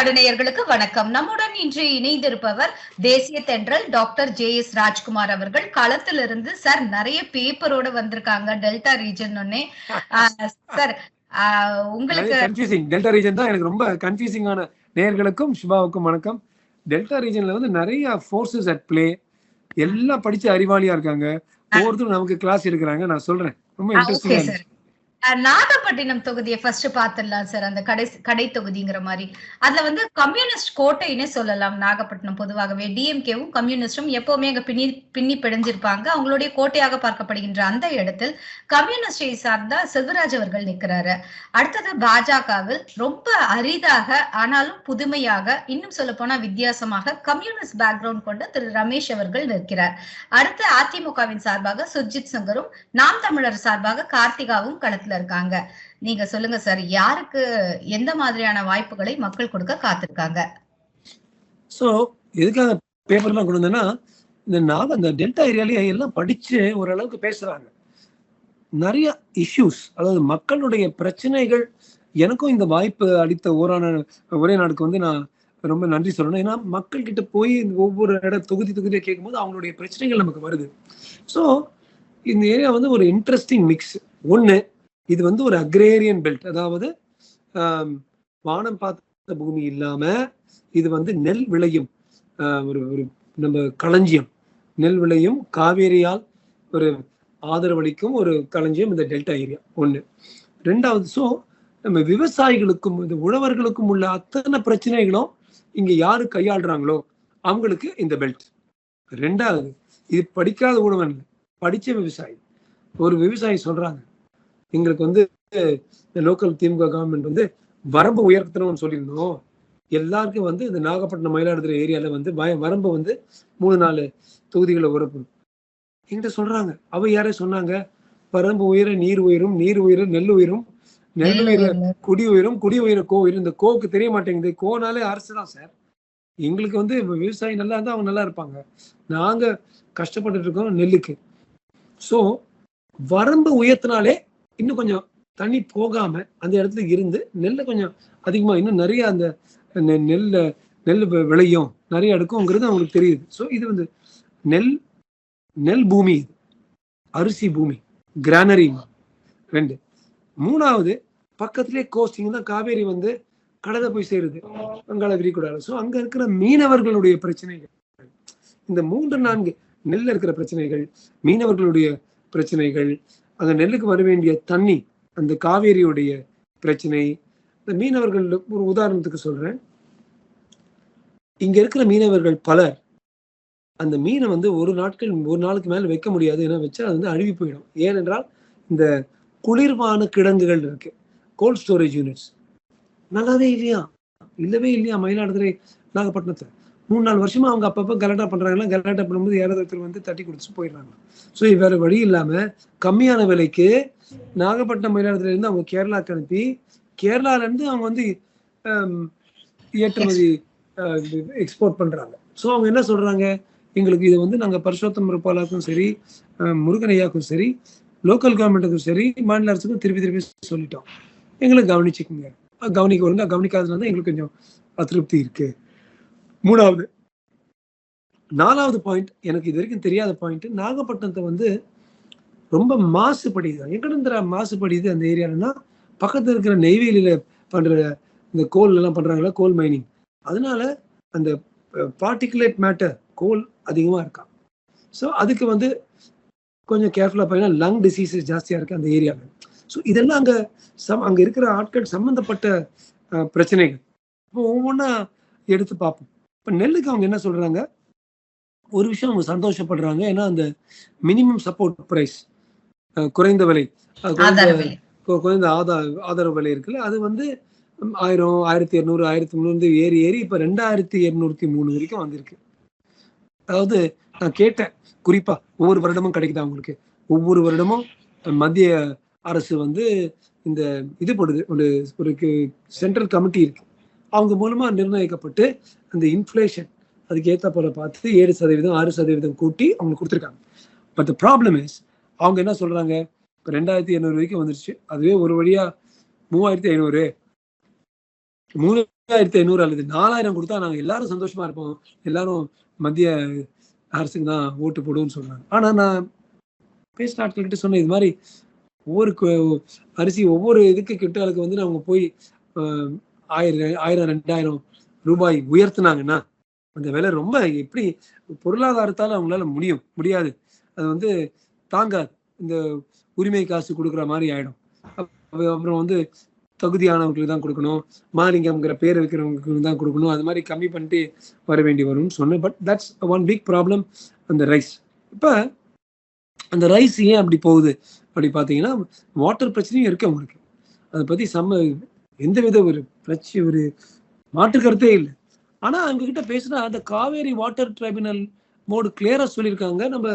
அன்பு ஒரே நாடு நேயர்களுக்கு வணக்கம். நம்முடன் இன்று இணைந்திருப்பவர் தேசிய தென்றல் டாக்டர் ஜே எஸ் ராஜ்குமார் அவர்கள். களத்திலிருந்து சார் நிறைய பேப்பரோட வந்திருக்காங்க டெல்டா ரீஜன் ஒன்னே சார் உங்களுக்கு கன்ஃபியூசிங் டெல்டா ரீஜன் தான் எனக்கு ரொம்ப கன்ஃபியூசிங்கான நேயர்களுக்கும் சுபாவுக்கும் வணக்கம். டெல்டா ரீஜன்ல வந்து நிறைய ஃபோர்ஸஸ் அட் ப்ளே எல்லாம் படிச்ச அறிவாளியா இருக்காங்க. ஒவ்வொருத்தரும் நமக்கு கிளாஸ் எடுக்கிறாங்க. நான் சொல்றேன். ரொம்ப இன்ட்ரெஸ்டிங்கா நாகப்பட்டினம் தொகுதியை ஃபர்ஸ்ட் பாத்துடலாம் சார் அந்த கடை கடை தொகுதிங்கிற மாதிரி. அதுல வந்து கம்யூனிஸ்ட் கோட்டைன்னே சொல்லலாம் நாகப்பட்டினம் பொதுவாகவே. டிஎம்கேவும் கம்யூனிஸ்டும் எப்பவுமே அங்க பின்னி பின்னி பிடிஞ்சிருப்பாங்க அவங்களுடைய கோட்டையாக பார்க்கப்படுகின்ற அந்த இடத்தில் கம்யூனிஸ்டை சார்ந்த செல்வராஜ் அவர்கள் நிக்கிறாரு அடுத்தது பாஜகவில் ரொம்ப அரிதாக ஆனாலும் புதுமையாக இன்னும் சொல்ல போனா வித்தியாசமாக கம்யூனிஸ்ட் பேக்ரவுண்ட் கொண்ட திரு ரமேஷ் அவர்கள் நிற்கிறார். அடுத்து அதிமுகவின் சார்பாக சுர்ஜித் சங்கரும் நாம் தமிழர் சார்பாக கார்த்திகாவும் களத்தில் இருக்காங்க. நீங்க சொல்லுங்க சார் யாருக்கு எந்த மாதிரியான வாய்ப்புகளை மக்கள் கொடுக்க காத்திருக்காங்க? ஸோ எதுக்காக பேப்பர்லாம் கொண்டு வந்தேன்னா இந்த நாக இந்த டெல்டா ஏரியாலேயே எல்லாம் படிச்சு ஓரளவுக்கு பேசுறாங்க. நிறைய இஷ்யூஸ் அதாவது மக்களுடைய பிரச்சனைகள் எனக்கும் இந்த வாய்ப்பு அளித்த ஓரான ஒரே நாடுக்கு வந்து நான் ரொம்ப நன்றி சொல்லணும். ஏன்னா மக்கள் கிட்ட போய் இந்த ஒவ்வொரு இட தொகுதி தொகுதியை கேட்கும்போது அவங்களுடைய பிரச்சனைகள் நமக்கு வருது. ஸோ இந்த ஏரியா வந்து ஒரு இன்ட்ரெஸ்டிங் மிக்ஸ் ஒன்று இது வந்து ஒரு அக்ரேரியன் பெல்ட் அதாவது வானம் பார்த்த பூமி இல்லாம இது வந்து நெல் விளையும். ஒரு ஒரு நம்ம களஞ்சியம். நெல் விளையும் காவேரியால் ஒரு ஆதரவளிக்கும் ஒரு களஞ்சியம் இந்த டெல்டா ஏரியா ஒன்று ரெண்டாவது ஸோ நம்ம விவசாயிகளுக்கும் இந்த உழவர்களுக்கும் உள்ள அத்தனை பிரச்சனைகளும் இங்க யாரு கையாளுறாங்களோ அவங்களுக்கு இந்த பெல்ட் ரெண்டாவது இது படிக்காத உணவன் இல்லை படித்த விவசாயி. ஒரு விவசாயி சொல்றாங்க எங்களுக்கு வந்து இந்த லோக்கல் திமுக கவர்மெண்ட் வந்து வரம்பு உயர்த்தணும்னு சொல்லியிருந்தோம். எல்லாருக்கும் வந்து இந்த நாகப்பட்டினம் மயிலாடுதுறை ஏரியால வந்து வய வரம்பு வந்து மூணு நாலு தொகுதிகளை உரப்படும் என்கிட்ட சொல்றாங்க. அவ யாரே சொன்னாங்க? வரம்பு உயர நீர் உயரும் நீர் உயர நெல் உயரும் நெல் உயர குடி உயரும் குடி உயர கோ உயரும். இந்த கோவுக்கு தெரிய மாட்டேங்குது. கோனாலே அரசு தான் சார். எங்களுக்கு வந்து விவசாயி நல்லா இருந்தா அவங்க நல்லா இருப்பாங்க. நாங்க கஷ்டப்பட்டுட்டு இருக்கோம் நெல்லுக்கு. ஸோ வரம்பு உயர்த்தினாலே இன்னும் கொஞ்சம் தண்ணி போகாம அந்த இடத்துல இருந்து நெல்லை கொஞ்சம் அதிகமா இன்னும் நிறைய அந்த நெல்ல நெல் விளையும். நிறைய எடுக்கும்ங்கிறது அவங்களுக்கு தெரியுது. ஸோ இது வந்து நெல் நெல் பூமி அரிசி பூமி. கிரானரி ரெண்டு. மூணாவது பக்கத்திலே கோஸ்டிங் தான் காவேரி வந்து கடலை போய் சேருது. வங்காள விரிகுடால. ஸோ அங்க இருக்கிற மீனவர்களுடைய பிரச்சனைகள். இந்த மூன்று நான்கு நெல்ல இருக்கிற பிரச்சனைகள் மீனவர்களுடைய பிரச்சனைகள் அந்த நெல்லுக்கு வர வேண்டிய தண்ணி அந்த காவேரியுடைய பிரச்சனை. இந்த மீனவர்கள் ஒரு உதாரணத்துக்கு சொல்றேன். இங்க இருக்கிற மீனவர்கள் பலர் அந்த மீனை வந்து ஒரு நாட்கள் ஒரு நாளுக்கு மேல வைக்க முடியாது ஏன்னா வச்சா அது வந்து அழுகி போயிடும். ஏனென்றால் இந்த குளிர்பான கிடங்குகள் இருக்கு. கோல்ட் ஸ்டோரேஜ் யூனிட்ஸ் நல்லாவே இல்லையா? இல்லவே இல்லையா? மயிலாடுதுறை நாகப்பட்டினத்தில். மூணு நாலு வருஷமா அவங்க அப்பப்போ கலாட்டா பண்றாங்களா கலாட்டா பண்ணும்போது யாராவது ஒருத்தர் வந்து தட்டி கொடுத்து போயிடுறாங்க. ஸோ வேற வழி இல்லாம கம்மியான விலைக்கு நாகப்பட்டினம் மயிலாடுதுறையில இருந்து அவங்க கேரளாக்கு அனுப்பி கேரளால இருந்து அவங்க வந்து ஏற்றுமதி எக்ஸ்போர்ட் பண்றாங்க. ஸோ அவங்க என்ன சொல்றாங்க? எங்களுக்கு இதை வந்து நாங்கள் பரிசோத்தம் இருப்பாளாக்கும் சரி முருகனையாக்கும் சரி லோக்கல் கவர்மெண்ட்டுக்கும் சரி மாநில அரசுக்கும் திருப்பி திருப்பி சொல்லிட்டோம். எங்களை கவனிச்சுக்குங்க. கவனிக்க ஒழுங்கா கவனிக்காததுனால தான் எங்களுக்கு கொஞ்சம் அதிருப்தி இருக்குது மூணாவது. நாலாவது பாயிண்ட் எனக்கு இது வரைக்கும் தெரியாத பாயிண்ட் நாகப்பட்டினத்தை வந்து ரொம்ப மாசுபடியுது எங்கடந்திர மாசுபடியுது அந்த ஏரியாலன்னா பக்கத்தில் இருக்கிற நெய்வேலியில பண்ற இந்த கோல் எல்லாம் பண்றாங்களா கோல் மைனிங் அதனால அந்த பார்ட்டிகுலேட் மேட்டர் கோல் அதிகமா இருக்கா. ஸோ அதுக்கு வந்து கொஞ்சம் கேர்ஃபுல்லாக பார்த்தீங்கன்னா லங் டிசீசஸ் ஜாஸ்தியா இருக்கு அந்த ஏரியாவில் ஸோ இதெல்லாம் அங்க சம் அங்க இருக்கிற ஆட்கள் சம்பந்தப்பட்ட பிரச்சனைகள். இப்போ ஒவ்வொன்றா எடுத்து பார்ப்போம். இப்போ நெல்லுக்கு அவங்க என்ன சொல்றாங்க? ஒரு விஷயம் அவங்க சந்தோஷப்படுறாங்க. ஏன்னா அந்த மினிமம் சப்போர்ட் ப்ரைஸ் குறைந்த விலை குறைந்த ஆதார ஆதரவு விலை இருக்குல்ல அது வந்து ஆயிரம் ஆயிரத்தி இரநூறு ஆயிரத்தி முந்நூறு ஏறி ஏறி இப்போ ரெண்டாயிரத்தி இரநூத்தி மூணு வரைக்கும் வந்திருக்கு. அதாவது நான் கேட்டேன் குறிப்பா ஒவ்வொரு வருடமும் கிடைக்குதா உங்களுக்கு? ஒவ்வொரு வருடமும் மத்திய அரசு வந்து இந்த இது போடுது ஒரு ஒரு சென்ட்ரல் கமிட்டி இருக்கு. அவங்க மூலமா நிர்ணயிக்கப்பட்டு அந்த இன்ஃப்ளேஷன் அதுக்கு ஏத்த போல பார்த்து ஏழு சதவீதம் ஆறு சதவீதம் கூட்டி அவங்களுக்கு கொடுத்துருக்காங்க. பட் ப்ராப்ளம் இஸ் அவங்க என்ன சொல்றாங்க? இப்போ ரெண்டாயிரத்தி எண்ணூறு வரைக்கும் வந்துருச்சு. அதுவே ஒரு வழியா மூவாயிரத்தி ஐநூறு மூணாயிரத்தி ஐநூறு அல்லது நாலாயிரம் கொடுத்தா நாங்க எல்லாரும் சந்தோஷமா இருப்போம். எல்லாரும் மத்திய அரசுக்கு தான் ஓட்டு போடுவோம்னு சொல்றாங்க. ஆனா நான் பேசின ஆட்கள்கிட்ட சொன்னேன் இது மாதிரி ஒவ்வொரு அரிசி ஒவ்வொரு இதுக்கு கிட்டாளுக்கு வந்து அவங்க போய் ஆஹ், ஆயிரம் ஆயிரம் ரெண்டாயிரம் ரூபாய் உயர்த்துனாங்கன்னா அந்த விலை ரொம்ப எப்படி பொருளாதாரத்தால் அவங்களால முடியும் முடியாது. அது வந்து தாங்காது இந்த உரிமை காசு கொடுக்குற மாதிரி ஆயிடும். அப்புறம் வந்து தகுதியானவங்களுக்கு தான் கொடுக்கணும் மாலிங்கம்ங்கிற பேர் வைக்கிறவங்களுக்கு தான் கொடுக்கணும் அது மாதிரி கம்மி பண்ணிட்டு வர வேண்டி வரும்னு சொன்னேன். But that's one big problem அந்த ரைஸ் இப்போ அந்த ரைஸ் ஏன் அப்படி போகுது? அப்படி பார்த்தீங்கன்னா வாட்டர் பிரச்சனையும் இருக்கு அவங்களுக்கு. அதை பற்றி செம்ம எந்தவித ஒரு பிரச்சனை ஒரு மாற்று கருத்தே இல்லை. ஆனா அவங்க கிட்ட பேசினா அந்த காவேரி வாட்டர் ட்ரைபுனல் மோடு கிளியரா சொல்லியிருக்காங்க நம்ம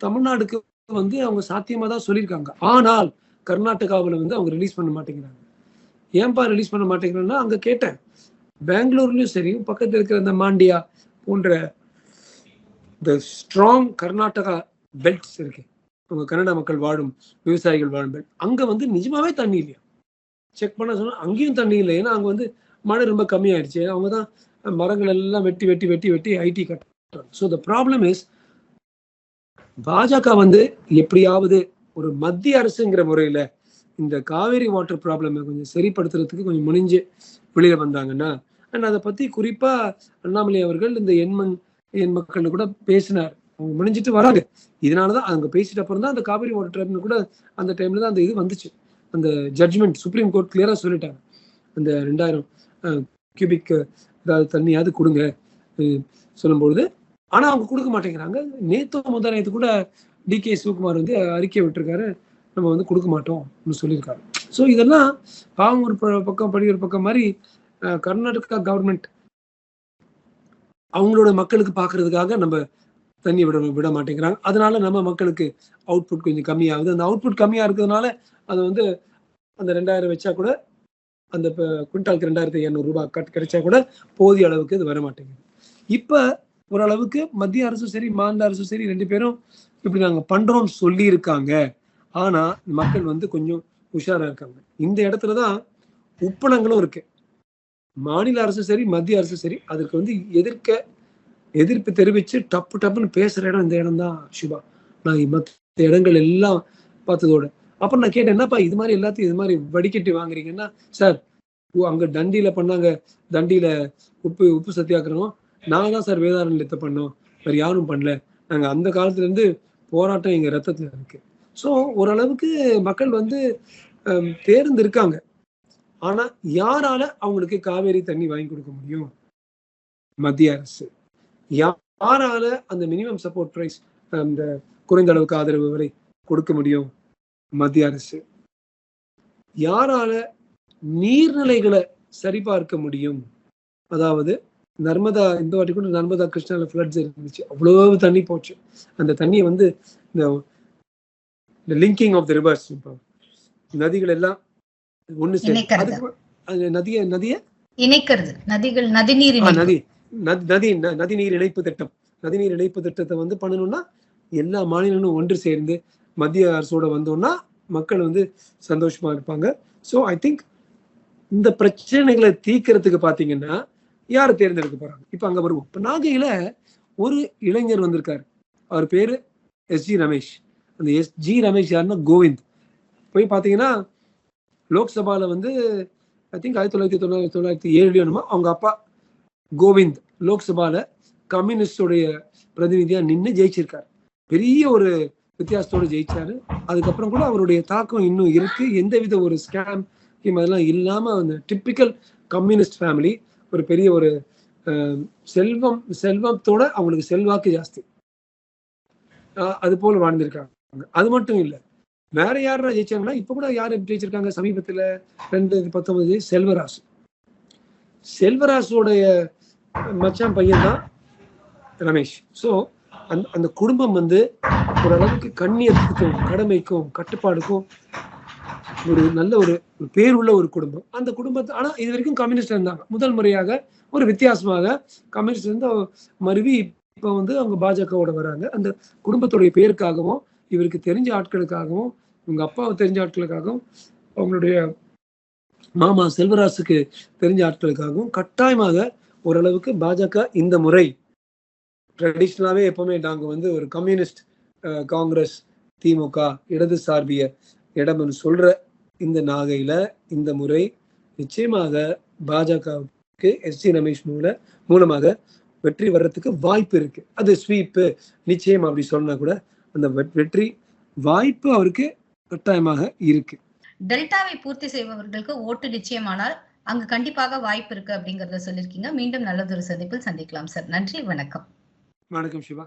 தமிழ்நாடுக்கு வந்து அவங்க சாத்தியமா தான் சொல்லியிருக்காங்க ஆனால் கர்நாடகாவில் வந்து அவங்க ரிலீஸ் பண்ண மாட்டேங்கிறாங்க. ஏன்பா ரிலீஸ் பண்ண மாட்டேங்கிறாங்கன்னா அங்க கேட்டேன். பெங்களூர்லயும் சரி பக்கத்தில் இருக்கிற அந்த மாண்டியா போன்ற இந்த ஸ்ட்ராங் கர்நாடகா பெல்ட்ஸ் இருக்கு. அவங்க கன்னட மக்கள் வாழும் விவசாயிகள் வாழும் பெல்ட் அங்க வந்து நிஜமாவே தண்ணி இல்லையா? செக் பண்ண சொன்னால் அங்கேயும் தண்ணி இல்லை. ஏன்னா அங்கே வந்து மழை ரொம்ப கம்மியாயிடுச்சு. அவங்க தான் மரங்கள் எல்லாம் வெட்டி வெட்டி வெட்டி வெட்டி ஐடி கட்டுறாங்க. ஸோ த ப்ராப்ளம் இஸ் பாஜக வந்து எப்படியாவது ஒரு மத்திய அரசுங்கிற முறையில இந்த காவேரி வாட்டர் ப்ராப்ளமை கொஞ்சம் சரிப்படுத்துறதுக்கு கொஞ்சம் முனிஞ்சு வெளியில வந்தாங்கன்னா அண்ட் அதை பத்தி குறிப்பா அண்ணாமலை அவர்கள் இந்த எண்மண் எண் மக்கள் கூட பேசினார். அவங்க முடிஞ்சிட்டு வராங்க. இதனாலதான் அங்க பேசிட்ட அப்புறம் தான் அந்த காவிரி வாட்டர் ட்ரைபுனல் கூட அந்த டைம்ல தான் அந்த இது வந்துச்சு. அந்த ஜட்ஜ்மெண்ட் சுப்ரீம் கோர்ட் கிளியரா சொல்லிட்டாங்க. அந்த ரெண்டாயிரம் கியூபிக் ஏதாவது தண்ணியாவது கொடுங்க சொல்லும்பொழுது ஆனா அவங்க கொடுக்க மாட்டேங்கிறாங்க. நேத்தோ முதல் நேற்று கூட டி கே சிவகுமார் வந்து அறிக்கை விட்டுருக்காரு. நம்ம வந்து கொடுக்க மாட்டோம்னு சொல்லியிருக்காரு. ஸோ இதெல்லாம் பாவம் ஒரு ப- பக்கம் படி ஒரு பக்கம் மாதிரி கர்நாடகா கவர்மெண்ட் அவங்களோட மக்களுக்கு பார்க்கறதுக்காக நம்ம தண்ணி விட விட மாட்டேங்கிறாங்க. அதனால நம்ம மக்களுக்கு அவுட்புட் கொஞ்சம் கம்மியாகுது. அந்த அவுட்புட் கம்மியா இருக்கிறதுனால அது வந்து அந்த ரெண்டாயிரம் வச்சா கூட அந்த இப்போ குவிண்டாலுக்கு ரெண்டாயிரத்தி இரநூறு ரூபாய் கட் கிடைச்சா கூட போதிய அளவுக்கு இது வர மாட்டேங்குது இப்போ ஓரளவுக்கு மத்திய அரசும் சரி மாநில அரசும் சரி ரெண்டு பேரும் இப்படி நாங்கள் பண்றோம்னு சொல்லி இருக்காங்க ஆனா மக்கள் வந்து கொஞ்சம் உஷாரா இருக்காங்க. இந்த இடத்துல தான் உப்பளங்களும் இருக்கு. மாநில அரசும் சரி மத்திய அரசும் சரி அதுக்கு வந்து எதிர்க்க எதிர்ப்பு தெரிவிச்சு டப்பு டப்புன்னு பேசுற இடம் இந்த இடம் தான் சிவா நான் மற்ற இடங்கள் எல்லாம் பார்த்ததோட அப்புறம் நான் கேட்டேன் என்னப்பா இது மாதிரி எல்லாத்தையும் இது மாதிரி வடிகட்டி வாங்குறீங்கன்னா சார் ஓ, அங்க தண்டியில பண்ணாங்க தண்டியில உப்பு உப்பு சத்தியாக்கிறோம் நாங்க தான் சார் வேதாரண்யத்தை பண்ணோம். வேற யாரும் பண்ணல. நாங்க அந்த காலத்துல இருந்து போராட்டம் எங்க ரத்தத்துல இருக்கு. ஸோ ஓரளவுக்கு மக்கள் வந்து தேர்ந்து இருக்காங்க ஆனா யாரால அவங்களுக்கு காவேரி தண்ணி வாங்கி கொடுக்க முடியும்? மத்திய அரசு. யாரால அந்த மினிமம் சப்போர்ட் ப்ரைஸ் அந்த குறைந்த அளவுக்கு ஆதரவு வரை கொடுக்க முடியும்? மத்திய அரசு. யாரால நீர்நிலைகளை சரிபார்க்க முடியும்? அதாவது நர்மதா இந்த வாட்டி கூட நர்மதா கிருஷ்ணால ஃப்ளட்ஸ் இருந்துச்சு. அவ்வளவு தண்ணி போச்சு. அந்த தண்ணியை வந்து இந்த லிங்கிங் ஆஃப் த ரிவர்ஸ் நதிகள் எல்லாம் ஒண்ணு சேர்ந்து நதிய நதிய? இணைக்கிறது. நதிகள் நதிநீர். நதி நதி நதிநீர் இணைப்பு திட்டம். நதிநீர் இணைப்பு திட்டத்தை வந்து பண்ணணும்னா எல்லா மாநிலங்களும் ஒன்று சேர்ந்து மத்திய அரசோட வந்தோம்னா மக்கள் வந்து சந்தோஷமா இருப்பாங்க. ஸோ ஐ திங்க் இந்த பிரச்சனைகளை தீர்க்கறதுக்கு பாத்தீங்கன்னா யார் தேர்ந்தெடுக்க போறாங்க? இப்ப அங்க வருவோம். இப்ப நாகையில ஒரு இளைஞர் வந்திருக்காரு. அவர் பேரு எஸ் ஜி ரமேஷ் அந்த எஸ் ஜி ரமேஷ் யாருன்னா கோவிந்த். போய் பாத்தீங்கன்னா லோக்சபால வந்து ஐ திங்க் ஆயிரத்தி தொள்ளாயிரத்தி தொள்ளாயிரத்தி தொள்ளாயிரத்தி ஏழு என்னமோ அவங்க அப்பா கோவிந்த் லோக்சபால கம்யூனிஸ்டோடைய பிரதிநிதியா நின்று ஜெயிச்சிருக்காரு. பெரிய ஒரு வித்தியாசத்தோடு ஜெயிச்சாரு. அதுக்கப்புறம் கூட அவருடைய தாக்கம் இன்னும் இருக்கு. எந்தவித ஒரு ஸ்கேம் அதெல்லாம் இல்லாம அந்த டிப்பிக்கல் கம்யூனிஸ்ட் ஃபேமிலி ஒரு பெரிய ஒரு செல்வம் செல்வத்தோட அவங்களுக்கு செல்வாக்கு ஜாஸ்தி. அது போல வாழ்ந்திருக்காங்க. அது மட்டும் இல்லை வேற யாரா ஜெயிச்சாங்கன்னா இப்ப கூட யாரு ஜெயிச்சிருக்காங்க? சமீபத்துல ரெண்டு பத்தொன்பது செல்வராசு. செல்வராசுடைய மச்சான் பையன் தான் ரமேஷ். ஸோ அந் அந்த குடும்பம் வந்து ஓரளவுக்கு கண்ணியத்துக்கும் கடமைக்கும் கட்டுப்பாடுக்கும் ஒரு நல்ல ஒரு ஒரு பேர் உள்ள ஒரு குடும்பம். அந்த குடும்பத்தை ஆனா இது வரைக்கும் கம்யூனிஸ்ட் இருந்தாங்க. முதல் முறையாக ஒரு வித்தியாசமாக கம்யூனிஸ்ட் இருந்து மருவி இப்ப வந்து அவங்க பாஜகவோட வராங்க. அந்த குடும்பத்துடைய பேருக்காகவும் இவருக்கு தெரிஞ்ச ஆட்களுக்காகவும் உங்க அப்பாவை தெரிஞ்ச ஆட்களுக்காகவும் அவங்களுடைய மாமா செல்வராசுக்கு தெரிஞ்ச ஆட்களுக்காகவும் கட்டாயமாக ஓரளவுக்கு பாஜக இந்த முறை ட்ரெடிஷ்னலாகவே எப்பவுமே நாங்கள் வந்து ஒரு கம்யூனிஸ்ட் காங்கிரஸ் திமுக இடது சார்பிய இடம்னு சொல்ற இந்த நாகையில இந்த முறை நிச்சயமாக பாஜகவுக்கு எஸ் சி ரமேஷ் மூல மூலமாக வெற்றி வர்றதுக்கு வாய்ப்பு இருக்கு. அது ஸ்வீப்பு நிச்சயம் அப்படி சொன்னா கூட அந்த வெற்றி வாய்ப்பு அவருக்கு கட்டாயமாக இருக்கு. டெல்டாவை பூர்த்தி செய்பவர்களுக்கு ஓட்டு நிச்சயமானால் அங்கு கண்டிப்பாக வாய்ப்பு இருக்கு அப்படிங்கறத சொல்லியிருக்கீங்க. மீண்டும் நல்லதொரு சந்திப்பில் சந்திக்கலாம் சார். நன்றி வணக்கம். வணக்கம் சிவா